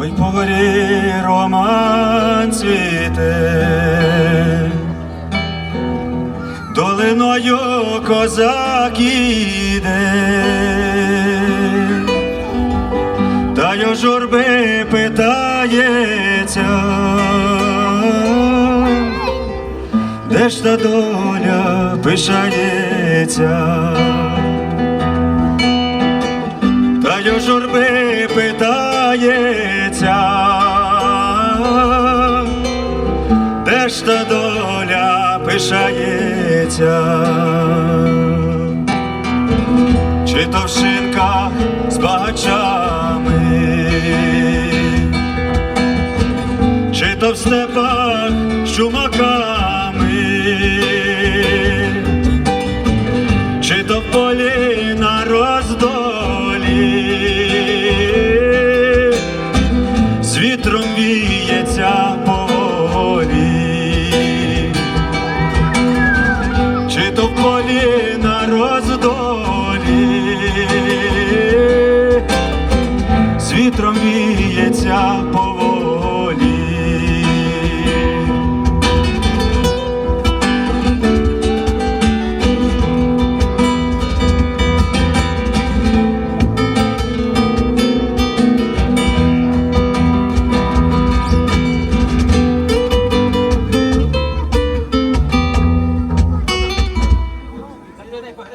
ой по роман цвіте, долиною козак іде, та й журби питається, де ж та доля пишається. Та й журби питається, де ж та доля пишається, чи то вшинка з багачами, чи то в степах з чумаками, віється поволі, чи то в полі на роздолі, з вітром віється.